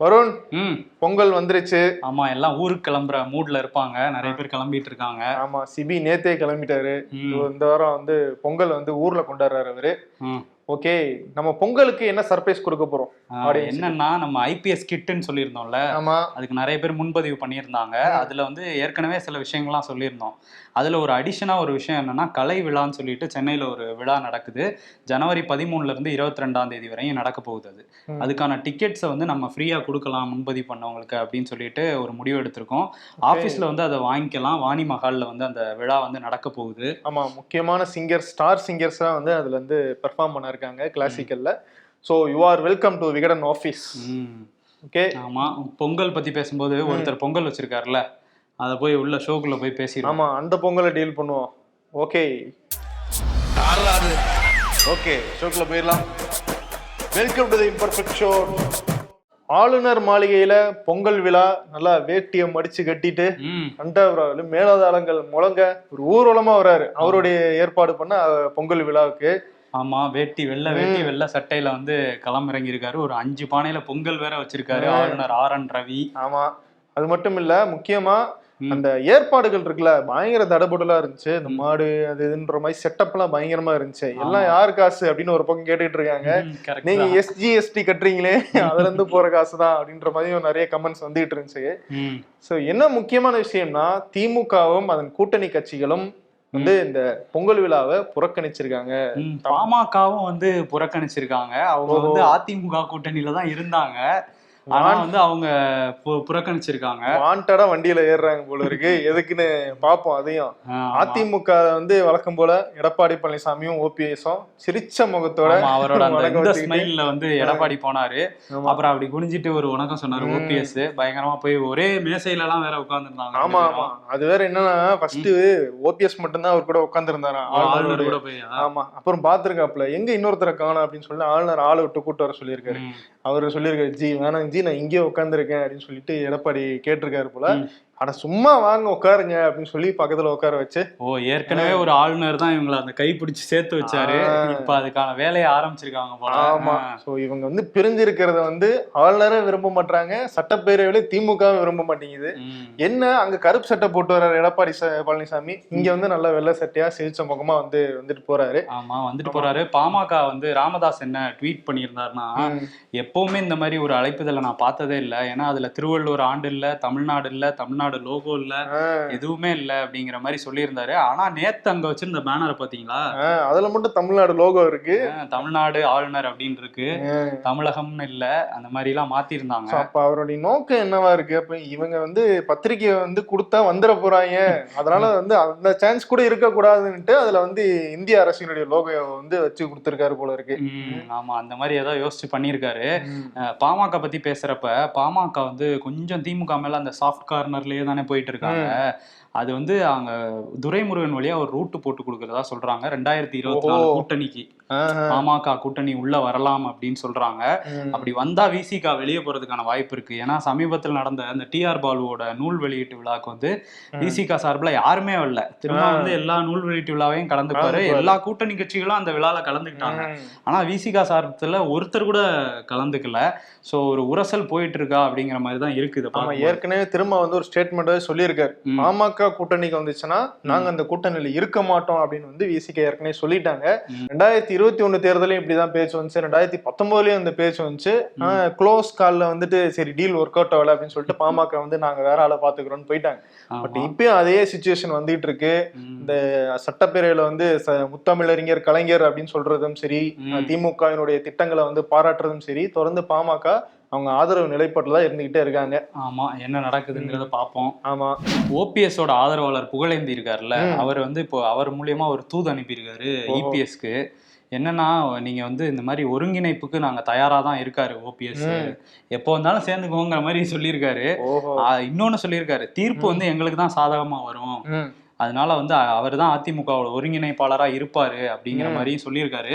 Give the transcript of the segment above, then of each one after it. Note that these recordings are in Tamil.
வருண் ம். பொங்கல் வந்துருச்சு. ஆமா எல்லாம் ஊருக்கு கிளம்புற மூட்ல இருப்பாங்க. நிறைய பேர் கிளம்பிட்டு இருக்காங்க. ஆமா சிபி நேத்தே கிளம்பிட்டாரு. இந்த வாரம் வந்து பொங்கல் வந்து ஊர்ல கொண்டாடுறாரு அவரு. ஓகே நம்ம பொங்கலுக்கு என்ன சர்ப்ரைஸ் கொடுக்க போறோம். என்னன்னா நம்ம ஐபிஎஸ் கிட்டுன்னு சொல்லியிருந்தோம்ல. ஆமா. அதுக்கு நிறைய பேர் முன்பதிவு பண்ணியிருந்தாங்க. அதுல வந்து ஏற்கனவே சில விஷயங்கள்லாம் சொல்லியிருந்தோம். அதுல ஒரு அடிஷனா ஒரு விஷயம் என்னன்னா கலை விழான்னு சொல்லிட்டு சென்னையில ஒரு விழா நடக்குது. ஜனவரி பதிமூணுல இருந்து இருபத்தி ரெண்டாம் தேதி வரையும் நடக்க போகுது அது. அதுக்கான டிக்கெட்ஸை வந்து நம்ம ஃப்ரீயா கொடுக்கலாம் முன்பதிவு பண்ணவங்களுக்கு அப்படின்னு சொல்லிட்டு ஒரு முடிவு எடுத்திருக்கோம். ஆபீஸ்ல வந்து அதை வாங்கிக்கலாம். வாணி மஹால்ல வந்து அந்த விழா வந்து நடக்க போகுது. ஆமா முக்கியமான சிங்கர் ஸ்டார் சிங்கர்ஸ் தான் வந்து அதுல வந்து பெர்ஃபார்ம் பண்ண இருக்காங்க கிளாசிக்கல்ல so you are welcome to Vikatan office. Okay ஆமா பொங்கல் பத்தி பேசும்போது ஒருத்தர் பொங்கல் வச்சிருக்காருல்ல? அத போய் உள்ள ஷோக்குள்ள போய் பேசிடுவோம். ஆமா அந்த பொங்கலை டீல் பண்ணுவோம். ஓகே ஓகே ஷோக்குள்ள போயிடலாம். Welcome to the imperfect show ஆளுநர் மாளிகையில பொங்கல் விழா நல்லா வேட்டியை மடிச்சு கட்டிட்டு அண்டவராவில் மேலதாளங்கள் முழங்க ஒரு ஊர்வலமா வராரு அவருடைய ஏற்பாடு பண்ண பொங்கல் விழாவுக்கு. ஆமா வேட்டி வெள்ளை வேட்டி வெள்ளை சட்டையில வந்து களமிறங்கி இருக்காரு ஒரு அஞ்சு பானையில பொங்கல் வேற வச்சிருக்காரு ஆளுநர் ஆர் என் ரவி. ஆமா. அது மட்டும் இல்ல முக்கியமா. அந்த ஏற்பாடுகள் இருக்குல்ல பயங்கர தடபுடலா இருந்துச்சு. இந்த மாடு அது இதுன்ற மாதிரி செட்டப் எல்லாம் பயங்கரமா இருந்துச்சு. எல்லாம் யார் காசு அப்படின்னு ஒரு பக்கம் கேட்டுட்டு இருக்காங்க. நீங்க. எஸ்ஜிஎஸ்டி கட்டுறீங்களே அதுல இருந்து போற காசு தான் அப்படின்ற மாதிரியும் நிறைய கமெண்ட்ஸ் வந்துகிட்டு இருந்துச்சு. சோ என்ன முக்கியமான விஷயம்னா திமுகவும் அதன் கூட்டணி கட்சிகளும் வந்து இந்த பொங்கல் விழாவை புறக்கணிச்சிருக்காங்க. பாமகவும் வந்து புறக்கணிச்சிருக்காங்க. அவங்க வந்து அதிமுக கூட்டணியில தான் இருந்தாங்க. ஆனா வந்து அவங்க புறக்கணிச்சிருக்காங்க. வாண்டடா வண்டியில ஏறுறாங்க போல இருக்கு. எதுக்குன்னு பாப்போம் அதையும். அதிமுக வந்து வழக்கம் போல எடப்பாடி பழனிசாமியும் ஓபிஎஸும் சிரிச்ச முகத்தோட அவரோட அந்த. ஸ்மைல்ல வந்து எடப்பாடி போனாரு. அப்புறம் அப்படி குனிஞ்சிட்டு ஒரு வணக்கம் சொன்னாரு ஓபிஎஸ் பயங்கரமா போய் ஒரே மேசையில எல்லாம் வேற உட்கார்ந்துருந்தாங்க. ஆமா ஆமா. அது வேற என்னன்னா ஃபர்ஸ்ட் ஓபிஎஸ் மட்டும்தான் அவர் கூட உட்கார்ந்து இருந்தாராம் ஆளுநர் கூட போய் ஆமா. அப்புறம் பாத்துருக்காப்ல எங்க இன்னொருத்தரை காணோம் அப்படின்னு சொல்லி ஆளுநர் ஆளை விட்டு கூட்டு வர சொல்லியிருக்காரு. அவரு சொல்லியிருக்காரு ஜி வேணாங்க ஜி நான் இங்கே உட்காந்துருக்கேன் அப்படின்னு சொல்லிட்டு எடப்பாடி கேட்டிருக்காரு போல. அட சும்மா வாங்க உட்காருங்க அப்படின்னு சொல்லி பக்கத்துல உட்கார வச்சு. ஓ ஏற்கனவே ஒரு ஆளுநர் தான் இவங்களை அந்த கை பிடிச்சு சேர்த்து வச்சாரு. இப்ப அதுக்கான வேலையை ஆரம்பிச்சிருக்காங்க போல. ஆமா. சோ இவங்க வந்து பிரிஞ்சிருக்கிறத வந்து ஆளுநரை விரும்ப மாட்டாங்க சட்டப்பேரவையில திமுக விரும்ப மாட்டேங்குது. என்ன அங்க கருப்பு சட்டை போட்டு வர்றாரு எடப்பாடி பழனிசாமி. இங்க வந்து நல்லா வெள்ளை சட்டையா சிரிச்ச முகமா வந்து வந்துட்டு போறாரு. ஆமா வந்துட்டு போறாரு. பாமக வந்து ராமதாஸ் என்ன ட்வீட் பண்ணியிருந்தாருன்னா. எப்பவுமே இந்த மாதிரி ஒரு அழைப்புதலை நான் பார்த்ததே இல்லை. ஏன்னா அதுல திருவள்ளுவர் ஆண்டு இல்ல தமிழ்நாடு இல்ல தமிழ்நாடு லோகோ இல்ல எதுவுமே இல்ல அப்படிங்கிற மாதிரி சொல்லியிருந்தாரு. ஆனா நேத்து அங்க வச்சிருந்த பேனரை பாத்தீங்களா? அதுல மட்டும் தமிழ்நாடு லோகோ இருக்கு. தமிழ்நாடு ஆளுநர் அப்படின்னு இருக்கு. தமிழகம்னு இல்ல அந்த மாதிரி எல்லாம் மாத்திருந்தாங்க. அப்ப அவருடைய நோக்கம் என்னவா இருக்கு? அப்ப இவங்க வந்து பத்திரிக்கையை வந்து கொடுத்தா வந்துட போறாங்க. அதனால வந்து அந்த சான்ஸ் கூட இருக்க கூடாதுன்னுட்டு அதுல வந்து இந்திய அரசினுடைய லோகோ வந்து வச்சு கொடுத்திருக்காரு போல இருக்கு. ஆமா அந்த மாதிரி ஏதோ யோசிச்சு பண்ணியிருக்காரு. பாமக பத்தி பேசுறப்ப பாமக வந்து கொஞ்சம் திமுக மேல அந்த சாஃப்ட் கார்னர்லயே தானே போயிட்டு இருக்காங்க அது வந்து அங்க துரைமுருகன் வழியா ஒரு ரூட் போட்டு கொடுக்கறதா சொல்றாங்க ரெண்டாயிரத்தி இருபத்தி நாலு. கூட்டணிக்கு. பாமக கூட்டணி உள்ள வரலாம் அப்படின்னு சொல்றாங்க. அப்படி வந்தா விசிகா வெளியே போறதுக்கான வாய்ப்பு இருக்கு ஏன்னா சமீபத்தில் நடந்த அந்த டிஆர் பாலுவோட நூல் வெளியீட்டு விழாக்கு வந்து விசிகா சார்பில் யாருமே வரல திரும்ப. வந்து எல்லா நூல் வெளியீட்டு விழாவையும் கலந்துப்பாரு. எல்லா கூட்டணி கட்சிகளும் அந்த விழால கலந்துக்கிட்டாங்க. ஆனா விசிகா சார்பத்துல ஒருத்தர் கூட கலந்துக்கல சோ ஒரு உரசல் போயிட்டு இருக்கா அப்படிங்கிற மாதிரி தான் இருக்குது ஆமா. ஏற்கனவே திரும்ப வந்து ஒரு ஸ்டேட்மெண்ட் சொல்லியிருக்காரு. பாமக கூட்டணிக்கு வந்துச்சுன்னா நாங்க அந்த கூட்டணியில இருக்க மாட்டோம் அப்படின்னு வந்து விசிக ஏற்கனவே சொல்லிட்டாங்க. ரெண்டாயிரத்தி இருபத்தி ஒண்ணு தேர்தலையும் இப்படிதான் பேச்சு வந்துச்சு. ரெண்டாயிரத்தி பத்தொன்பதுலயும் இந்த பேச்சு வந்துச்சு. க்ளோஸ் கால்ல வந்துட்டு சரி டீல் ஒர்க் அவுட் ஆகல அப்படின்னு சொல்லிட்டு பாமக வந்து நாங்க வேற ஆளை பாத்துக்கிறோம்னு போயிட்டாங்க. பட். இப்பயும் அதே சுச்சுவேஷன் வந்துட்டு இருக்கு. இந்த சட்டப்பேரவையில வந்து ச- முத்தமிழறிஞர் கலைஞர் அப்படின்னு சொல்றதும் சரி. திமுகவினுடைய திட்டங்களை வந்து பாராட்டுறதும் சரி தொடர்ந்து பாமக அவங்க ஆதரவு நிலைப்பாட்டுல இருந்துகிட்டே இருக்காங்க. ஆமா என்ன நடக்குதுங்கிறத பார்ப்போம் ஆமா. ஓபிஎஸோட ஆதரவாளர் புகழேந்தி இருக்காருல்ல. அவர் வந்து இப்போ அவர் மூலியமா ஒரு தூது அனுப்பியிருக்காரு. இபிஎஸ்க்கு என்னன்னா நீங்க வந்து இந்த மாதிரி ஒருங்கிணைப்புக்கு நாங்க தயாரா தான் இருக்காரு ஓபிஎஸ். எப்போ வந்தாலும் சேர்ந்துக்கோங்கிற மாதிரி சொல்லியிருக்காரு. இன்னொன்னு சொல்லியிருக்காரு. தீர்ப்பு வந்து எங்களுக்கு தான் சாதகமா வரும். அதனால வந்து அவர் தான் அதிமுகவோட ஒருங்கிணைப்பாளரா இருப்பாரு அப்படிங்கிற. மாதிரியும் சொல்லியிருக்காரு.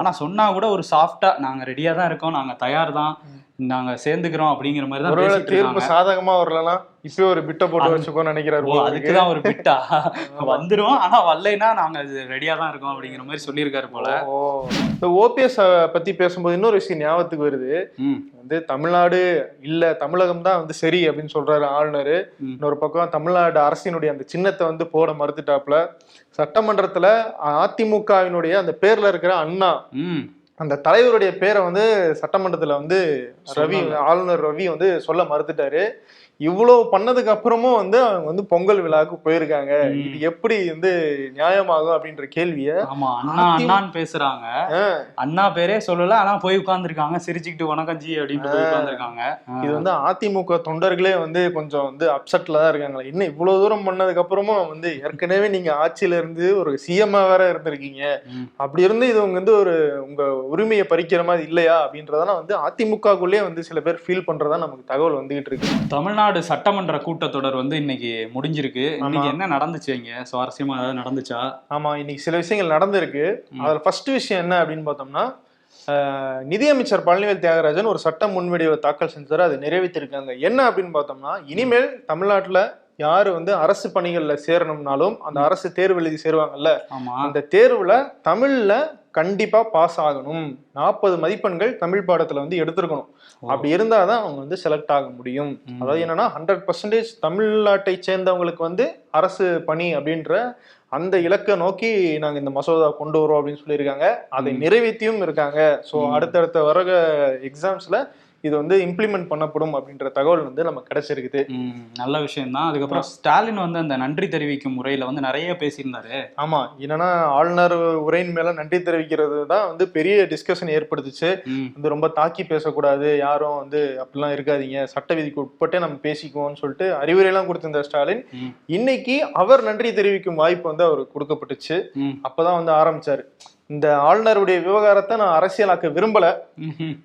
ஆனா சொன்னா கூட ஒரு சாஃப்டா நாங்க ரெடியா தான் இருக்கோம். நாங்க தயார் தான். நாங்க சேர்ந்துக்கிறோம் அப்படிங்கிற மாதிரி தான் தீர்ப்பு சாதகமா வரலாம் இப்பவே ஒரு பிட்ட போட்டு அது- வச்சுக்கோன்னு நினைக்கிறாரு ஓ போல அதுக்கு இருக்கு. தான் ஒரு பிட்டா? வந்துரும் ஆனா வரலைன்னா நாங்க ரெடியா தான் இருக்கோம் அப்படிங்கிற மாதிரி சொல்லியிருக்காரு போல. ஓ இந்த ஓபிஎஸ் பத்தி பேசும்போது இன்னொரு விஷயம் ஞாபகத்துக்கு வருது. வந்து தமிழ்நாடு இல்ல தமிழகம் தான் வந்து சரி அப்படின்னு சொல்றாரு ஆளுநர். இன்னொரு பக்கம் தமிழ்நாடு அரசினுடைய அந்த சின்னத்தை வந்து போட மறுத்துட்டாப்ல சட்டமன்றத்துல அதிமுகவினுடைய அந்த பேர்ல இருக்கிற அண்ணா அந்த தலைவருடைய பேரை வந்து சட்டமன்றத்துல வந்து ரவி. ஆளுநர் ரவி வந்து சொல்ல மறுத்துட்டாரு இவ்வளவு பண்ணதுக்கு அப்புறமும் வந்து அவங்க வந்து பொங்கல் விழாவுக்கு போயிருக்காங்க. இது எப்படி வந்து நியாயமாகும் அப்படின்ற கேள்விய ஆமா அண்ணா அண்ணான்னு பேசுறாங்க. அண்ணா பேரே சொல்லல ஆனா போய் உட்கார்ந்துருக்காங்க. சிரிச்சுக்கிட்டு வணக்கம் ஜி அப்படின்ட்டு போய் உட்கார்ந்துருக்காங்க. இது வந்து அதிமுக தொண்டர்களே வந்து கொஞ்சம் வந்து அப்செட்ல தான் இருக்காங்களா. இன்னும் இவ்வளவு தூரம் பண்ணதுக்கு அப்புறமும் வந்து ஏற்கனவே நீங்க ஆட்சியில இருந்து ஒரு சிஎம்மா வேற இருந்திருக்கீங்க. அப்படி இருந்து இது வந்து ஒரு உங்க உரிமையை பறிக்கிற மாதிரி இல்லையா அப்படின்றதெல்லாம் வந்து அதிமுகக்குள்ளேயே வந்து சில பேர் ஃபீல் பண்றதா நமக்கு தகவல் வந்துகிட்டு இருக்கு. தமிழ்நாடு சட்டமன்ற கூட்டத்தொடர் வந்து இன்னைக்கு முடிஞ்சிருக்கு. இன்னைக்கு என்ன நடந்துச்சு இங்க? சுவாரஸ்யமா ஏதாவது நடந்துச்சா? ஆமா இன்னைக்கு சில விஷயங்கள் நடந்திருக்கு. அதுல ஃபர்ஸ்ட் விஷயம் என்ன அப்படின்னு பார்த்தோம்னா நிதியமைச்சர் பழனிவேல் தியாகராஜன் ஒரு சட்ட முன்வடிவை தாக்கல் செஞ்சாரு அதை நிறைவேற்றிருக்காங்க. என்ன அப்படின்னு பார்த்தோம்னா இனிமேல் தமிழ்நாட்டுல யாரு வந்து அரசு பணிகள்ல சேரணும்னாலும் அந்த அரசு தேர்வு எழுதி சேருவாங்கல்ல அந்த தேர்வுல தமிழ்ல கண்டிப்பா பாஸ் ஆகணும் நாற்பது மதிப்பெண்கள் தமிழ் பாடத்துல வந்து எடுத்திருக்கணும். அப்படி இருந்தாதான் அவங்க வந்து செலக்ட் ஆக முடியும். அதாவது என்னன்னா ஹண்ட்ரட் பர்சன்டேஜ் தமிழ்நாட்டை சேர்ந்தவங்களுக்கு வந்து அரசு பணி அப்படின்ற அந்த இலக்கை நோக்கி நாங்க இந்த மசோதா கொண்டு வரோம் அப்படின்னு சொல்லியிருக்காங்க அதை. நிறைவேற்றியும் இருக்காங்க ஸோ. அடுத்தடுத்த வர எக்ஸாம்ஸ்ல இது வந்து இம்ப்ளிமெண்ட் பண்ணப்படும் அப்படின்ற தகவல் வந்து நமக்கு கிடைச்சிருக்குது. நல்ல விஷயம் தான் அதுக்கப்புறம் ஸ்டாலின் வந்து அந்த நன்றி தெரிவிக்கும் முறையில வந்து நிறைய பேசியிருந்தாரு. ஆமா என்னன்னா ஆளுநர் உரையின் மேல நன்றி தெரிவிக்கிறது தான் வந்து பெரிய டிஸ்கஷன் ஏற்படுத்துச்சு. வந்து ரொம்ப தாக்கி பேசக்கூடாது யாரும் வந்து அப்படிலாம் இருக்காதீங்க சட்ட விதிக்கு உட்பட்டே நம்ம பேசிக்குவோம்னு சொல்லிட்டு அறிவுரையெல்லாம் கொடுத்திருந்த ஸ்டாலின். இன்னைக்கு அவர் நன்றி தெரிவிக்கும் வாய்ப்பு வந்து அவருக்கு கொடுக்கப்பட்டுச்சு. அப்பதான் வந்து ஆரம்பிச்சாரு. இந்த ஆளுநருடைய விவகாரத்தை நான் அரசியலாக்க விரும்பல.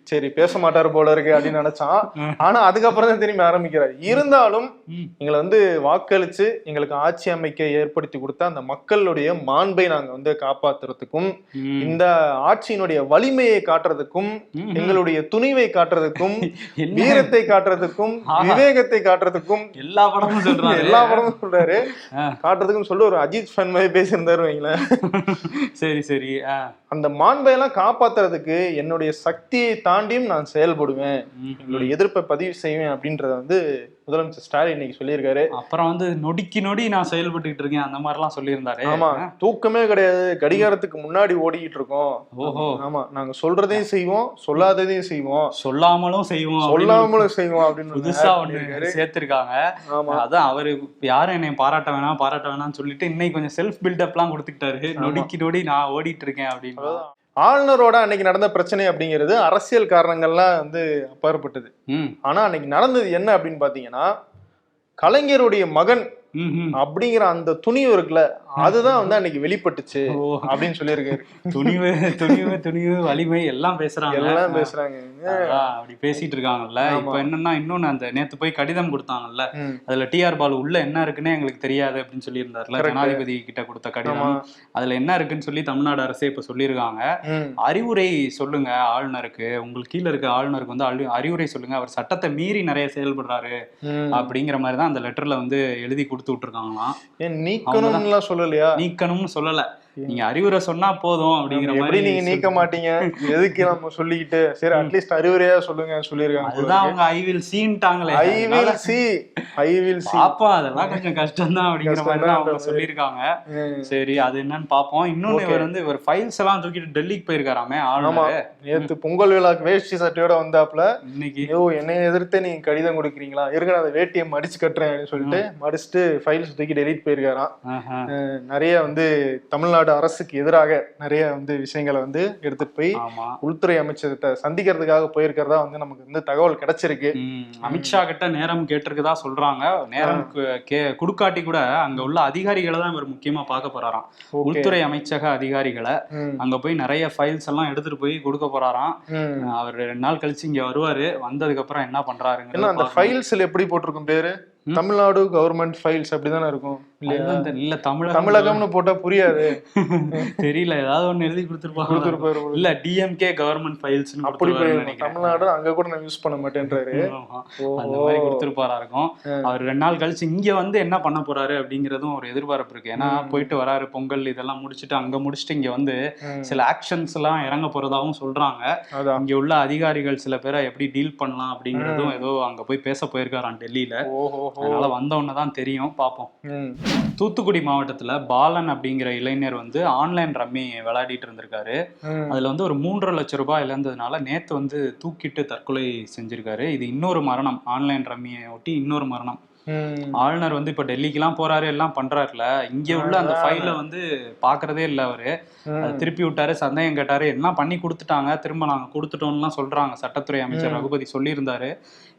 சரி பேச மாட்டாரு போல இருக்கு அப்படின்னு நினைச்சான். ஆனா அதுக்கப்புறம் தான் திரும்பி ஆரம்பிக்கிறார் இருந்தாலும் எங்களை வந்து வாக்களிச்சு எங்களுக்கு ஆட்சி அமைக்க ஏற்படுத்தி கொடுத்த அந்த மக்களுடைய மாண்பை நாங்க வந்து காப்பாத்துறதுக்கும். இந்த ஆட்சியினுடைய வலிமையை காட்டுறதுக்கும். எங்களுடைய துணிவை காட்டுறதுக்கும்? வீரத்தை காட்டுறதுக்கும். விவேகத்தை காட்டுறதுக்கும் எல்லா படமும் சொல்றாரு எல்லா படமும் சொல்றாரு. காட்டுறதுக்கும் சொல்லி ஒரு அஜித் ஃபன் மாதிரி பேசியிருந்தாரு வைங்களேன் சரி சரி. அந்த மாண்பை எல்லாம் காப்பாத்துறதுக்கு என்னுடைய சக்தியை தாண்டியும் நான் செயல்படுவேன். என்னுடைய எதிர்ப்பை பதிவு செய்வேன் அப்படின்றத வந்து முதலமைச்சர் ஸ்டாலின் இன்னைக்கு சொல்லியிருக்காரு. அப்புறம் வந்து நொடிக்கு நொடி நான் செயல்பட்டுக்கிட்டு இருக்கேன் அந்த மாதிரிலாம் சொல்லியிருந்தாரு. ஆமா தூக்கமே கிடையாது. கடிகாரத்துக்கு முன்னாடி ஓடிக்கிட்டு இருக்கோம். ஓஹோ. ஆமா நாங்க சொல்றதையும் செய்வோம் சொல்லாததையும் செய்வோம். சொல்லாமலும் செய்வோம் சொல்லாமலும் செய்வோம் அப்படின்னு புதுசா ஒண்ணு. சேர்த்திருக்காங்க. ஆமா. அதான் அவரு யாரும் என்னை பாராட்ட வேணாம் பாராட்ட வேணாம்னு சொல்லிட்டு இன்னைக்கு கொஞ்சம் செல்ஃப் பில்டப்லாம் கொடுத்துக்கிட்டாரு. நொடிக்கு நொடி நான் ஓடிட்டு இருக்கேன் அப்படின்னு. ஆளுநரோட அன்னைக்கு நடந்த பிரச்சனை அப்படிங்கிறது அரசியல் காரணங்கள்லாம் வந்து அப்பாற்பட்டது ம் ஆனா அன்னைக்கு நடந்தது என்ன அப்படின்னு பாத்தீங்கன்னா கலைஞருடைய மகன். அப்படிங்கிற அந்த துணிவு இருக்குல்ல அதுதான் வந்து அன்னைக்கு வெளிப்பட்டுச்சு அப்படின்னு சொல்லியிருக்காரு துணிவு துணிவு துணிவு வலிமை எல்லாம் பேசுறாங்க. எல்லாம் பேசுறாங்க. அப்படி பேசிட்டு இருக்காங்கல்ல. இப்ப என்னன்னா இன்னொன்னு அந்த நேத்து போய் கடிதம் கொடுத்தாங்கல்ல. அதுல டிஆர் பாலு உள்ள என்ன இருக்குன்னே எங்களுக்கு தெரியாது அப்படின்னு சொல்லியிருந்தாருல. ஜனாதிபதி கிட்ட கொடுத்த கடிதம். அதுல என்ன இருக்குன்னு சொல்லி தமிழ்நாடு அரசே இப்ப சொல்லியிருக்காங்க. அறிவுரை சொல்லுங்க ஆளுநருக்கு. உங்களுக்கு கீழ இருக்க ஆளுநருக்கு வந்து அறி- அறிவுரை சொல்லுங்க. அவர் சட்டத்தை மீறி நிறைய செயல்படுறாரு. அப்படிங்கிற மாதிரி தான் அந்த லெட்டர்ல வந்து எழுதி கொடுத்து விட்டுருக்காங்களாம். ஏன் நீக்கணும்லாம் சொல்லலையா? நீக்கணும்னு சொல்லல. நீங்க அறிவுரை சொன்னா போதும் அப்படிங்கிற மாதிரி நீங்க நீக்க மாட்டீங்க? எதுக்கு நம்ம சொல்லிக்கிட்டு? சரி அட்லீஸ்ட் அறிவுரையா சொல்லுங்க சொல்லியிருக்காங்க அதுதான் அவங்க I will சீன்ட்டாங்களே I will see I will see பாப்பா அதெல்லாம் கொஞ்சம் கஷ்டம் தான் அப்படிங்கிற மாதிரி தான் அவங்க சொல்லியிருக்காங்க. சரி அது என்னன்னு பாப்போம். இன்னொன்னு. இவர் வந்து இவர் ஃபைல்ஸ் எல்லாம் தூக்கிட்டு டெல்லிக்கு போயிருக்காராமே ஆமா. ஆளுநர் நேத்து பொங்கல் விழாக்கு வேஷ்டி சட்டையோட வந்தாப்புல இன்னைக்கு. ஐயோ என்னை எதிர்த்து நீங்க கடிதம் கொடுக்குறீங்களா? இருங்க நான் அந்த வேட்டியை மடிச்சு கட்டுறேன் அப்படின்னு சொல்லிட்டு மடிச்சுட்டு ஃபைல்ஸ் தூக்கி டெலிட் போயிருக்காராம். நிறைய வந்து தமிழ்நாடு அரசுக்கு எதிராக நிறைய வந்து விஷயங்களை வந்து எடுத்துட்டு போய் உள்துறை அமைச்சர்கிட்ட சந்திக்கிறதுக்காக போயிருக்கிறதா வந்து நமக்கு வந்து தகவல் கிடைச்சிருக்கு. அமித்ஷா கிட்ட நேரம் கேட்டிருக்கதா சொல்றாங்க. நேரம் குடுக்காட்டி கூட அங்க உள்ள அதிகாரிகளை தான் இவர் முக்கியமா பார்க்க போறாராம். உள்துறை அமைச்சக அதிகாரிகளை அங்க போய் நிறைய ஃபைல்ஸ் எல்லாம் எடுத்துட்டு போய் கொடுக்க போறாராம். அவர் ரெண்டு நாள் கழிச்சு இங்க வருவாரு. வந்ததுக்கு அப்புறம் என்ன என்ன அந்த பண்றாருங்க ஃபைல்ஸ்ல எப்படி போட்டிருக்கும் பேரு? தமிழ்நாடு கவர்மெண்ட் ஃபைல்ஸ் அப்படிதானே இருக்கும்? இல்லையா. இல்ல தமிழகம் தமிழகம்னு போட்டா புரியாது. தெரியல ஏதாவது ஒண்ணு எழுதி கொடுத்துருப்பாங்க. கொடுத்துருப்பாரு இல்ல டிஎம்கே கவர்மெண்ட் ஃபைல்ஸ் அப்படி தமிழ்நாடு அங்க கூட நான் யூஸ் பண்ண மாட்டேன்றாரு. அந்த மாதிரி கொடுத்துருப்பாரா இருக்கும். அவர் ரெண்டு நாள் கழிச்சு இங்க வந்து என்ன பண்ண போறாரு அப்படிங்கறதும் ஒரு எதிர்பார்ப்பு இருக்கு. ஏன்னா போயிட்டு வராரு பொங்கல் இதெல்லாம் முடிச்சுட்டு அங்க முடிச்சுட்டு இங்க வந்து. சில ஆக்ஷன்ஸ் எல்லாம் இறங்க போறதாவும் சொல்றாங்க. இங்க உள்ள அதிகாரிகள் சில பேரை எப்படி டீல் பண்ணலாம் அப்படிங்கறதும் ஏதோ அங்க போய் பேச போயிருக்காராம் டெல்லியில. ஓஹோ. அதனால வந்தவொன்னு தான் தெரியும் பார்ப்போம் தூத்துக்குடி மாவட்டத்துல பாலன் அப்படிங்கிற இளைஞர் வந்து ஆன்லைன் ரம்மி விளையாடிட்டு இருந்திருக்காரு. அதுல வந்து ஒரு மூன்றரை லட்சம் ரூபாய் இழந்ததுனால நேத்து வந்து தூக்கிட்டு தற்கொலை செஞ்சிருக்காரு. இது இன்னொரு மரணம். ஆன்லைன் ரம்மியை ஒட்டி இன்னொரு மரணம். ஆளுநர் வந்து இப்ப டெல்லிக்கெல்லாம் போறாரு எல்லாம் பண்றாருல. இங்க உள்ள அந்த ஃபைல வந்து பாக்குறதே இல்ல அவரு. திருப்பி விட்டாரு சந்தேகம் கேட்டாரு. எல்லாம் பண்ணி கொடுத்துட்டாங்க திரும்ப நாங்க கொடுத்துட்டோம்லாம் சொல்றாங்க. சட்டத்துறை அமைச்சர் ரகுபதி சொல்லியிருந்தாரு.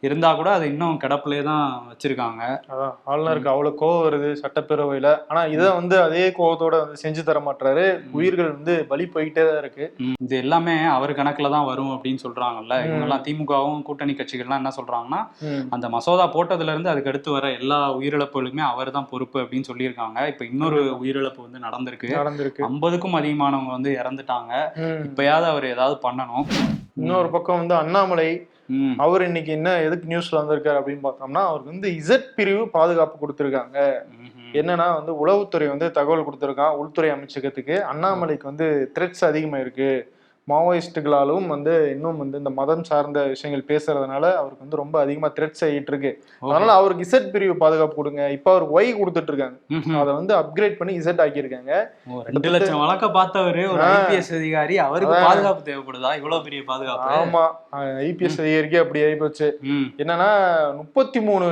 இருந்தா கூட அது இன்னும் கிடப்பிலே தான் வச்சிருக்காங்க. அதான் ஆளுநருக்கு அவ்வளவு கோவம் வருது சட்டப்பேரவையில. ஆனா இதை வந்து அதே கோவத்தோட வந்து செஞ்சு தர மாட்டாரு உயிர்கள் வந்து பலி போயிட்டே தான் இருக்கு. இது எல்லாமே அவர் கணக்குல தான் வரும் அப்படின்னு சொல்றாங்கல்ல. இவங்க எல்லாம் திமுகவும் கூட்டணி கட்சிகள்லாம் என்ன சொல்றாங்கன்னா. அந்த மசோதா போட்டதுல இருந்து அதுக்கு அடுத்து வர எல்லா உயிரிழப்புகளுமே அவர் தான் பொறுப்பு அப்படின்னு சொல்லியிருக்காங்க. இப்ப இன்னொரு உயிரிழப்பு வந்து நடந்திருக்கு. நடந்திருக்கு. ஐம்பதுக்கும் அதிகமானவங்க வந்து இறந்துட்டாங்க. இப்பயாவது அவர் ஏதாவது பண்ணணும். இன்னொரு பக்கம் வந்து அண்ணாமலை அவர் இன்னைக்கு என்ன எதுக்கு நியூஸ்ல வந்திருக்காரு அப்படின்னு பார்த்தோம்னா அவருக்கு வந்து இசட் பிரிவு பாதுகாப்பு கொடுத்திருக்காங்க. என்னன்னா வந்து உளவுத்துறை வந்து தகவல் கொடுத்திருக்கான் உள்துறை அமைச்சகத்துக்கு. அண்ணாமலைக்கு வந்து த்ரெட்ஸ் அதிகமா இருக்கு மாவோயிஸ்டுகளாலும் வந்து இன்னும் வந்து இந்த மதம் சார்ந்த விஷயங்கள் பேசுறதுனால அவருக்கு வந்து ரொம்ப அதிகமா த்ரெட்ஸ் ஆகிட்டு இருக்கு. அதனால அவருக்கு இசட் பிரிவு பாதுகாப்பு கொடுங்க. இப்ப அவருக்கு ஒய் கொடுத்துட்டு இருக்காங்க. அதை வந்து அப்கிரேட் பண்ணி இசட் ஆக்கியிருக்காங்க. ரெண்டு லட்சம் வழக்க பார்த்தவரு ஒரு. ஐபிஎஸ் அதிகாரி. அவருக்கு. பாதுகாப்பு தேவைப்படுதா? இவ்வளவு பெரிய பாதுகாப்பு? ஆமா. ஐபிஎஸ் அதிகாரிக்கு அப்படி ஆயிப்போச்சு. என்னன்னா முப்பத்தி மூணு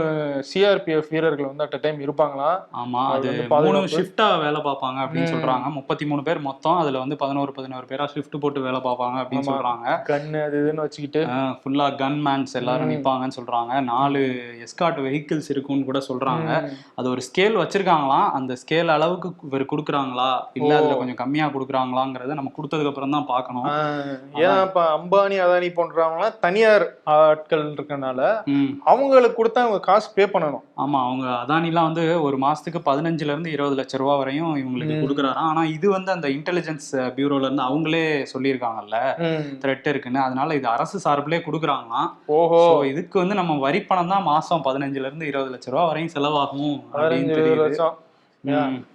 சிஆர்பிஎஃப் வீரர்கள் வந்து அட் டைம் இருப்பாங்களாம். ஆமா அது மூணு. ஷிஃப்டா வேலை பார்ப்பாங்க அப்படின்னு. சொல்றாங்க. முப்பத்தி மூணு பேர் மொத்தம். அதுல வந்து பதினோரு பதினோரு பேரா ஷிஃப்ட் போட்டு வேலை பார்ப்பாங்க அப்படின்னு. சொல்றாங்க கன்னு அது இதுன்னு வச்சுக்கிட்டு ஃபுல்லா கன் மேன்ஸ் எல்லாரும் ம். நிப்பாங்கன்னு சொல்றாங்க நாலு எஸ்காட் வெஹிக்கிள்ஸ் இருக்குன்னு கூட சொல்றாங்க. அது ஒரு ஸ்கேல் வச்சிருக்காங்களாம் அந்த ஸ்கேல் அளவுக்கு இவர் கொடுக்குறாங்களா இல்ல. அதுல கொஞ்சம் கம்மியா கொடுக்குறாங்களாங்கிறத நம்ம கொடுத்ததுக்கு அப்புறம் தான் பார்க்கணும் ஏன்னா இப்ப அம்பானி அதானி போன்றவங்கலாம் தனியார் ஆட்கள் இருக்கனால. அவங்களுக்கு கொடுத்தா அவங்க காசு பே பண்ணணும் ஆமா அவங்க அதானிலாம் வந்து ஒரு மாசத்துக்கு பதினஞ்சுல இருந்து இருபது லட்சம் ரூபாய் வரையும் இவங்களுக்கு. கொடுக்குறாராம் ஆனா இது வந்து அந்த இன்டெலிஜென்ஸ் பியூரோல இருந்து அவங்களே சொல்லியிருக்காங்கல்ல த்ரெட் இருக்குன்னு. அதனால இது அரசு சார்பிலே கொடுக்குறாங்களாம். ஓஹோ. இதுக்கு வந்து நம்ம வரி பணம் தான் மாசம் பதினஞ்சுல இருந்து இருபது லட்சம் ரூபாய் வரையும் செலவாகும் அப்படின்னு தெரியுது.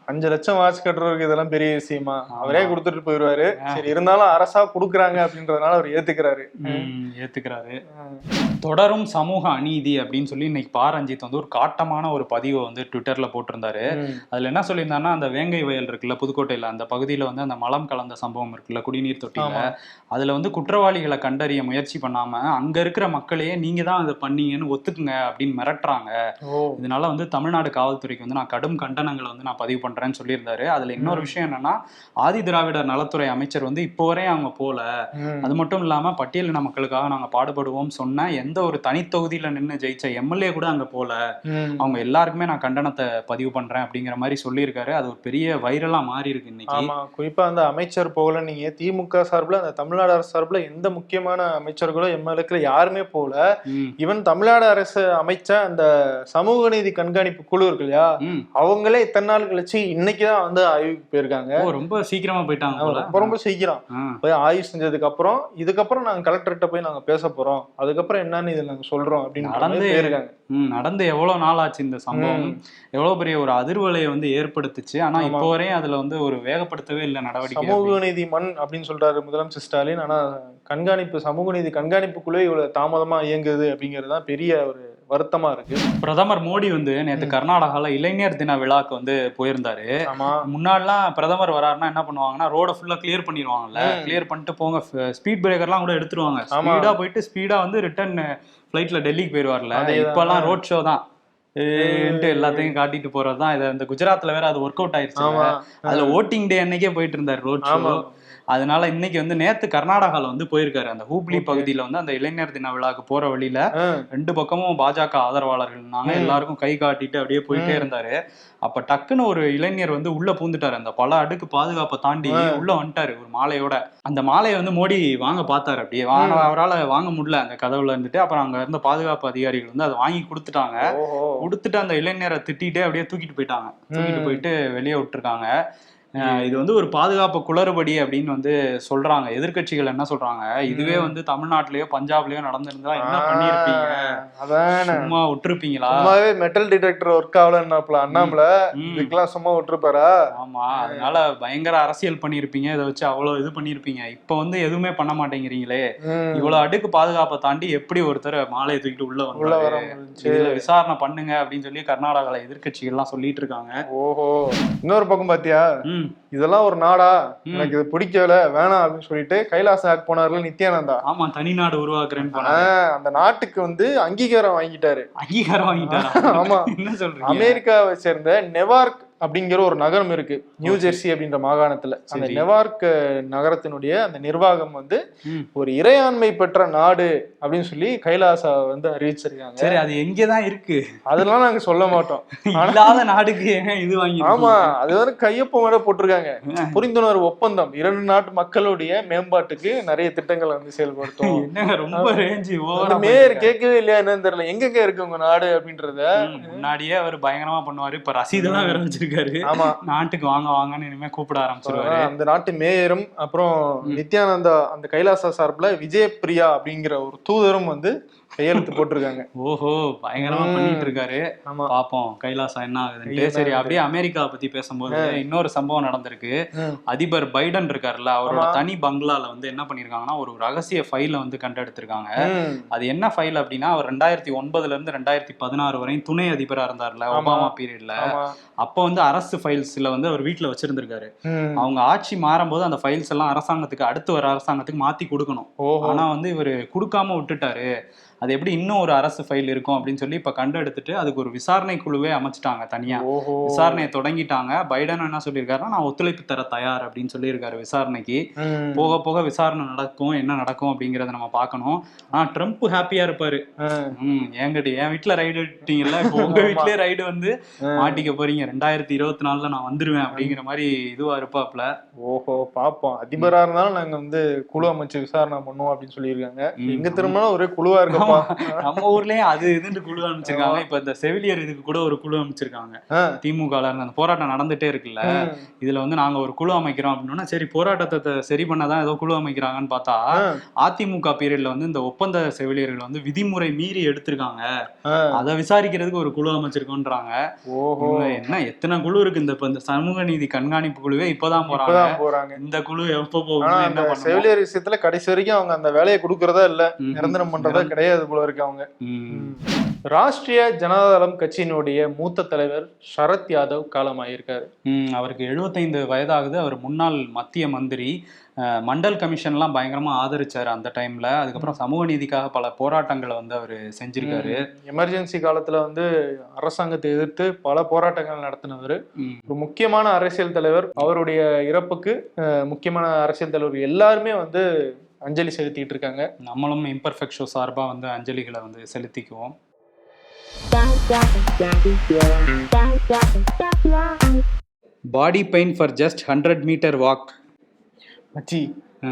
அஞ்சு லட்சம் வாட்ச் கட்டுறவருக்கு இதெல்லாம் பெரிய விஷயமா. அவரே கொடுத்துட்டு போயிடுவாரு சரி இருந்தாலும் அரசா கொடுக்குறாங்க அப்படின்றதுனால அவர் ஏத்துக்கிறாரு. ஏத்துக்கிறாரு. தொடரும் சமூக அநீதி அப்படின்னு சொல்லி இன்னைக்கு பா. ரஞ்சித் வந்து ஒரு காட்டமான ஒரு பதிவை வந்து ட்விட்டர்ல போட்டிருந்தாரு. அதுல என்ன சொல்லியிருந்தாருன்னா அந்த வேங்கை வயல் இருக்குல்ல புதுக்கோட்டையில அந்த பகுதியில வந்து அந்த மலம் கலந்த சம்பவம் இருக்குல்ல குடிநீர் தொட்டியில. அதுல வந்து குற்றவாளிகளை கண்டறிய முயற்சி பண்ணாம அங்க இருக்கிற மக்களையே நீங்க தான் அதை பண்ணீங்கன்னு ஒத்துக்குங்க அப்படின்னு மிரட்டுறாங்க. இதனால வந்து தமிழ்நாடு காவல்துறைக்கு வந்து நான் கடும் கண்டனங்களை வந்து நான் பதிவு பண்றேன்னு சொல்லியிருந்தாரு. அதுல இன்னொரு விஷயம் என்னன்னா ஆதி திராவிடர் நலத்துறை அமைச்சர் வந்து இப்போ வரையும் அவங்க போல. அது மட்டும் இல்லாம பட்டியலின மக்களுக்காக நாங்க பாடுபடுவோம் சொன்ன எந்த ஒரு தனித்தொகுதியில நின்று ஜெயிச்ச எம்எல்ஏ கூட அங்க போல. அவங்க எல்லாருக்குமே நான் கண்டனத்தை பதிவு பண்றேன் அப்படிங்கிற மாதிரி சொல்லியிருக்காரு. அது ஒரு பெரிய வைரலா மாறி இருக்கு இன்னைக்கு. ஆமா. குறிப்பா அந்த அமைச்சர் போகல நீங்க திமுக சார்பில் அந்த தமிழ்நாடு அரசு சார்பில் எந்த முக்கியமான அமைச்சர்களோ எம்எல்ஏக்களோ யாருமே போல. ம், ஈவன் தமிழ்நாடு அரசு அமைச்ச அந்த சமூக நீதி கண்காணிப்பு குழு இருக்கு இல்லையா. அவங்களே இத்தனை நாள் கழிச்சு இன்னைக்கு தான் வந்து ஆய்வுக்கு போயிருக்காங்க. ரொம்ப சீக்கிரமா போயிட்டாங்க ரொம்ப ரொம்ப சீக்கிரம். போய் ஆய்வு செஞ்சதுக்கு அப்புறம் இதுக்கப்புறம் நாங்க கலெக்டர்கிட்ட போய் நாங்க பேச போறோம். அதுக்கப்புறம் என்னன்னு இதில் நாங்க சொல்றோம் அப்படின்னு நடந்து- போயிருக்காங்க. நடந்து எவ்வளவு நாள் ஆச்சு இந்த சம்பவம்? எவ்வளவு பெரிய ஒரு அதிர்வலையை வந்து ஏற்படுத்துச்சு. ஆனா. இப்போ வரையும் அதுல வந்து ஒரு வேகப்படுத்தவே இல்லை நடவடிக்கை சமூக நீதி மண் அப்படின்னு சொல்றாரு முதலமைச்சர் ஸ்டாலின். ஆனா கண்காணிப்பு சமூக நீதி கண்காணிப்பு குழு இவ்வளவு தாமதமா இயங்குது அப்படிங்கிறது தான் பெரிய ஒரு வருத்தமா இருக்கு. பிரதமர் மோடி வந்து நேத்து கர்நாடகால இளைஞர் தின விழாக்கு வந்து போயிருந்தாரு. முன்னாடிலாம் பிரதமர் வராருன்னா என்ன பண்ணுவாங்கன்னா ரோட ஃபுல்லா கிளியர் பண்ணிடுவாங்கல்ல. கிளியர் பண்ணிட்டு போங்க. ஸ்பீட் பிரேக்கர்லாம் கூட எடுத்துருவாங்க. ஸ்பீடா போயிட்டு ஸ்பீடா வந்து ரிட்டர்ன் ஃபிளைட்ல டெல்லிக்கு போயிடுவார்ல அதேதான். இப்பெல்லாம் ரோட் ஷோ தான். எல்லாத்தையும் காட்டிட்டு போறதுதான். இது இந்த குஜராத்ல வேற அது ஒர்க் அவுட் ஆயிருச்சு அதுல ஓட்டிங் டே அன்னைக்கே போயிட்டு இருந்தாரு ரோட் ஷோ அதனால இன்னைக்கு வந்து நேத்து கர்நாடகால வந்து போயிருக்காரு அந்த ஹூப்ளி. பகுதியில வந்து அந்த இளைஞர் தின விழாக்கு போற வழியில ரெண்டு பக்கமும் பாஜக ஆதரவாளர்கள் ம். எல்லாருக்கும் கை காட்டிட்டு அப்படியே போயிட்டே. இருந்தாரு அப்ப டக்குன்னு ஒரு இளைஞர் வந்து உள்ள பூந்துட்டாரு அந்த பல அடுக்கு பாதுகாப்பை தாண்டி. உள்ள வந்துட்டாரு ஒரு மாலையோட அந்த மாலையை வந்து மோடி வாங்க பார்த்தாரு அப்படியே வாங்க. அவரால வாங்க முடியல அந்த கதவுல இருந்துட்டு அப்புறம் அங்க இருந்த பாதுகாப்பு அதிகாரிகள் வந்து அதை வாங்கி கொடுத்துட்டாங்க கொடுத்துட்டு அந்த இளைஞரை திட்டிட்டு அப்படியே தூக்கிட்டு போயிட்டாங்க தூக்கிட்டு. போயிட்டு வெளியே விட்டுருக்காங்க இது வந்து ஒரு பாதுகாப்பு குளறுபடி அப்படின்னு வந்து சொல்றாங்க. எதிர்க்கட்சிகள் என்ன சொல்றாங்க? இதுவே. வந்து தமிழ்நாட்டிலயோ பஞ்சாப்லயோ நடந்திருந்தா என்ன பண்ணிருப்பீங்க சும்மா விட்டுருப்பீங்களா? சும்மாவே மெட்டல் டிடெக்டர் ஒர்க் ஆகலன்னாப்ல அண்ணாமல. இதுக்கெல்லாம் சும்மா விட்டுருப்பாரா? ஆமா அதனால பயங்கர அரசியல் பண்ணிருப்பீங்க இதை வச்சு அவ்வளவு இது பண்ணிருப்பீங்க இப்ப வந்து எதுவுமே பண்ண மாட்டேங்கிறீங்களே. இவ்வளவு அடுக்கு பாதுகாப்பை தாண்டி எப்படி ஒருத்தர் மாலையை தூக்கிட்டு உள்ள முடிஞ்சுச்சு. இதுல விசாரணை பண்ணுங்க அப்படின்னு சொல்லி கர்நாடகால எதிர்க்கட்சிகள் எல்லாம் சொல்லிட்டு இருக்காங்க. ஓஹோ. இன்னொரு பக்கம் பாத்தியா? இதெல்லாம் ஒரு நாடா. எனக்கு இது பிடிக்கல வேணாம் அப்படின்னு சொல்லிட்டு கைலாச ஆக் போனார்ல நித்யானந்தா. ஆமா தனி நாடு உருவாக்குறேன்னு அந்த நாட்டுக்கு வந்து அங்கீகாரம் வாங்கிட்டாரு. அங்கீகாரம் வாங்கிட்டாரா? ஆமா. என்ன சொல்றீங்க? அமெரிக்காவை சேர்ந்த நெவார்க் அப்படிங்கிற ஒரு நகரம் இருக்கு. நியூ ஜெர்சி அப்படின்ற மாகாணத்துல. அந்த. நெவார்க் நகரத்தினுடைய அந்த நிர்வாகம் வந்து. ஒரு இறையாண்மை பெற்ற நாடு அப்படின்னு சொல்லி கைலாசா வந்து அறிவிச்சிருக்காங்க. சரி அது எங்கதான் இருக்கு? அதெல்லாம் நாங்க சொல்ல மாட்டோம். இல்லாத நாடுக்கு இது வாங்கி ஆமா அது வந்து கையொப்பம் வேற போட்டிருக்காங்க. புரிந்துணர்வு ஒப்பந்தம் இரண்டு நாட்டு மக்களுடைய மேம்பாட்டுக்கு நிறைய திட்டங்களை வந்து செயல்படுத்தும் ரொம்ப ரேஞ்சு மேயர் கேட்கவே இல்லையா என்னன்னு தெரியல. எங்கெங்க இருக்கு உங்க நாடு அப்படின்றத? முன்னாடியே அவர் பயங்கரமா பண்ணுவாரு. இப்ப ரசீதெல்லாம் வேற வச்சிருக்காரு. ஆமா. நாட்டுக்கு வாங்க வாங்கன்னு இனிமே கூப்பிட ஆரம்பிச்சிருவாரு. அந்த நாட்டு மேயரும் அப்புறம் நித்யானந்தா அந்த கைலாசா சார்பில் விஜயபிரியா அப்படிங்கிற ஒரு தூதரும் வந்து கையெழுத்து போட்டிருக்காங்க ஓஹோ பயங்கரமா. பண்ணிட்டு இருக்காரு பாப்போம் கைலாசா என்ன ஆகுதுன்ட்டு சரி? அப்படியே அமெரிக்கா பத்தி பேசும்போது இன்னொரு சம்பவம் நடந்திருக்கு. அதிபர் பைடன் இருக்காருல்ல அவரோட. தனி பங்களால வந்து என்ன பண்ணிருக்காங்கன்னா ஒரு ரகசிய ஃபைல வந்து கண்டெடுத்திருக்காங்க. அது என்ன ஃபைல் அப்படின்னா அவர் ரெண்டாயிரத்தி ஒன்பதுல இருந்து ரெண்டாயிரத்தி பதினாறு வரையும் துணை அதிபரா இருந்தார்ல. ஒபாமா பீரியட்ல அப்போ வந்து அரசு ஃபைல்ஸ்ல வந்து அவர் வீட்டுல வச்சிருந்திருக்காரு. அவங்க ஆட்சி மாறும்போது அந்த ஃபைல்ஸ் எல்லாம் அரசாங்கத்துக்கு அடுத்து வர அரசாங்கத்துக்கு மாத்தி கொடுக்கணும் ஆனா வந்து இவர் கொடுக்காம விட்டுட்டாரு அது எப்படி இன்னும் ஒரு அரசு ஃபைல் இருக்கும் அப்படின்னு சொல்லி இப்ப கண்டெடுத்துட்டு அதுக்கு ஒரு விசாரணை குழுவே அமைச்சிட்டாங்க தனியா. விசாரணையை தொடங்கிட்டாங்க. பைடன் என்ன சொல்லியிருக்காருன்னா நான் ஒத்துழைப்பு தர தயார் அப்படின்னு சொல்லியிருக்காரு விசாரணைக்கு. போக போக விசாரணை நடக்கும் என்ன நடக்கும் அப்படிங்கறத நம்ம பார்க்கணும். ஆனா ட்ரம்ப் ஹாப்பியா இருப்பாரு. ம் என்கிட்ட என் வீட்டுல ரைடு விட்டீங்கல்ல இப்போ உங்க ஆமா. வீட்லயே ரைடு வந்து. மாட்டிக்க போறீங்க. ரெண்டாயிரத்தி இருபத்தி நாலுல நான் வந்துருவேன் அப்படிங்கிற மாதிரி இதுவா இருப்பாப்ல. ஓஹோ பாப்போம். அதிபரா இருந்தாலும் நாங்க வந்து குழு அமைச்சு விசாரணை பண்ணுவோம் அப்படின்னு சொல்லியிருக்காங்க. எங்க திரும்பினாலும் ஒரே குழுவா நம்ம ஊர்லயும் அது இதுன்னு குழு அமைச்சிருக்காங்க. இப்ப இந்த செவிலியர் இதுக்கு கூட ஒரு குழு அமைச்சிருக்காங்க. திமுக அந்த போராட்டம் நடந்துட்டே இருக்குல்ல. இதுல வந்து நாங்க ஒரு குழு அமைக்கிறோம் அப்படின்னா சரி போராட்டத்தை சரி பண்ணதான் ஏதோ குழு அமைக்கிறாங்கன்னு பார்த்தா. அதிமுக பீரியட்ல வந்து இந்த ஒப்பந்த செவிலியர்கள் வந்து விதிமுறை மீறி எடுத்திருக்காங்க. அதை விசாரிக்கிறதுக்கு ஒரு குழு அமைச்சிருக்கோன்றாங்க. என்ன எத்தனை குழு இருக்கு? இந்த இப்ப இந்த சமூக நீதி கண்காணிப்பு குழுவே இப்பதான் போறாங்க. இந்த குழு எப்ப போகும் செவிலியர் விஷயத்துல கடைசி வரைக்கும் அவங்க அந்த வேலையை கொடுக்கறதா இல்ல. நிரந்தரம் பண்றதா கிடையாது. போல இருக்கு அவங்க. ராஷ்டிரிய ஜனதாதளம் கட்சியினுடைய மூத்த தலைவர் சரத் யாதவ் காலமாயிருக்காரு. அவருக்கு 75 வயதாகுது. அவர் முன்னாள் மத்திய மந்திரி. மண்டல் கமிஷன்லாம் பயங்கரமா ஆதரிச்சாரு அந்த டைம்ல. அதுக்கப்புறம் சமூக நீதிக்காக பல போராட்டங்களை வந்து அவர் செஞ்சிருக்காரு. எமர்ஜென்சி காலத்துல வந்து அரசாங்கத்தை எதிர்த்து பல போராட்டங்கள் நடத்தினவர். ஒரு முக்கியமான அரசியல் தலைவர். அவருடைய இறப்புக்கு முக்கியமான அரசியல் தலைவர் எல்லாருமே வந்து அஞ்சலி செலுத்திட்டு இருக்காங்க. நம்மளும் இம்பர்ஃபெக்ட் ஷோ சார்பா வந்து அஞ்சலிகளை வந்து செலுத்திக்குவோம். Body pain for just hundred meter walk மச்சி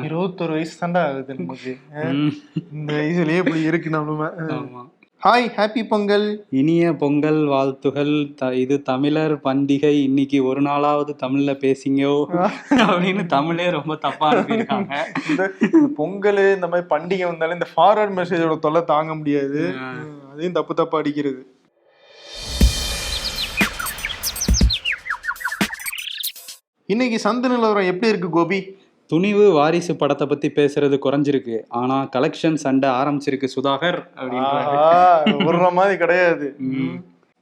இருபத்தொரு வயசு தாண்டா ஆகுது நமக்கு. இந்த வயசுலயே இப்படி இருக்கு நம்மளுமே ஹாய் ஹாப்பி பொங்கல் இனிய பொங்கல் வாழ்த்துகள். த- இது தமிழர் பண்டிகை. இன்னைக்கு ஒரு நாளாவது தமிழ்ல பேசிங்கோ. அப்படின்னு தமிழே ரொம்ப தப்பா அனுப்பியிருக்காங்க. இந்த பொங்கல் இந்த மாதிரி பண்டிகை வந்தாலும் இந்த ஃபார்வர்ட் மெசேஜோட தொல்லை தாங்க முடியாது. அதையும் தப்பு தப்பா அடிக்கிறது. இன்னைக்கு சந்தை நிலவரம் எப்படி இருக்கு கோபி? துணிவு வாரிசு படத்தை பத்தி பேசுறது குறைஞ்சிருக்கு. ஆனா கலெக்ஷன் சண்டை ஆரம்பிச்சிருக்கு சுதாகர் விடுற மாதிரி கிடையாது.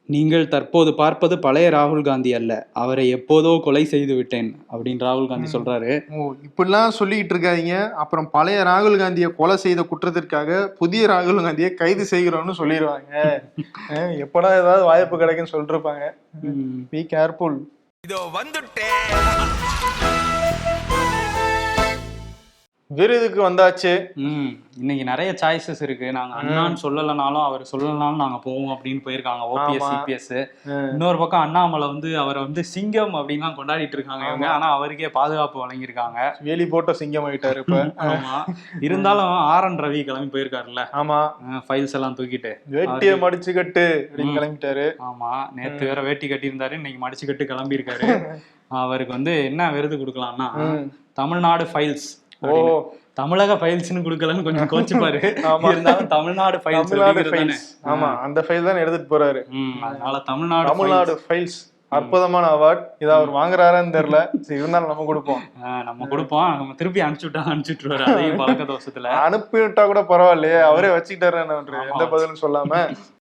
நீங்கள் தற்போது பார்ப்பது பழைய ராகுல் காந்தி அல்ல. அவரை எப்போதோ கொலை செய்து விட்டேன் அப்படின்னு ராகுல் காந்தி சொல்றாரு. ஓ இப்படிலாம் சொல்லிக்கிட்டு இருக்காதீங்க. அப்புறம் பழைய ராகுல் காந்தியை கொலை செய்த குற்றத்திற்காக புதிய ராகுல் காந்தியை கைது செய்கிறோம்னு சொல்லிடுவாங்க. எப்படா ஏதாவது வாய்ப்பு கிடைக்குன்னு சொல்லிருப்பாங்க. பி கேர்ஃபுல் இதோ வந்துட்டேன். விருதுக்கு வந்தாச்சு? ம் இன்னைக்கு நிறைய சாய்ஸஸ் இருக்கு. நாங்க அண்ணான்னு சொல்லலைனாலும் அவர் சொல்லலனாலும் நாங்க போவோம் அப்படின்னு போயிருக்காங்க. ஓபிஎஸ். சிபிஎஸ். இன்னொரு பக்கம் அண்ணாமலை வந்து அவரை வந்து சிங்கம் அப்படின்னு கொண்டாடிட்டு இருக்காங்க இவங்க. ஆனா அவருக்கே பாதுகாப்பு வழங்கியிருக்காங்க. வேலி போட்ட சிங்கம் ஆயிட்டாரு இப்ப. ஆமா. இருந்தாலும் ஆர் என் ரவி கிளம்பி போயிருக்காருல்ல. ஆமா. ஃபைல்ஸ் எல்லாம் தூக்கிட்டு. வேட்டிய மடிச்சு கட்டு கிளம்பிட்டாரு. ஆமா. நேத்து வேற வேட்டி கட்டியிருந்தாரு. இன்னைக்கு மடிச்சு கட்டு கிளம்பி இருக்காரு அவருக்கு வந்து என்ன விருது கொடுக்கலாம்னா. தமிழ்நாடு ஃபைல்ஸ் ஓ. தமிழக ஃபைல்ஸ்னு கொடுக்கலன்னு கொஞ்சம் கோச்சுப்பாரு. இருந்தாலும் தமிழ்நாடு ஃபைல்ஸ் தமிழ்நாடு ஃபைல்ஸ் ஆமா அந்த ஃபைல் தான் எடுத்துட்டு போறாரு. அதனால தமிழ்நாடு தமிழ்நாடு ஃபைல்ஸ் அற்புதமான அவார்ட் இதை அவர் வாங்குறாரான்னு தெரியல. சரி, இருந்தாலும் நம்ம கொடுப்போம். நம்ம கொடுப்போம். நம்ம திருப்பி அனுப்பிச்சு விட்டா அனுப்பிச்சு விட்டுருவாரு. அதையும் பழக்க தோஷத்துல. அனுப்பி விட்டா கூட பரவாயில்லையே. அவரே வச்சுக்கிட்டாரு எந்த பதிலும் சொல்லாம.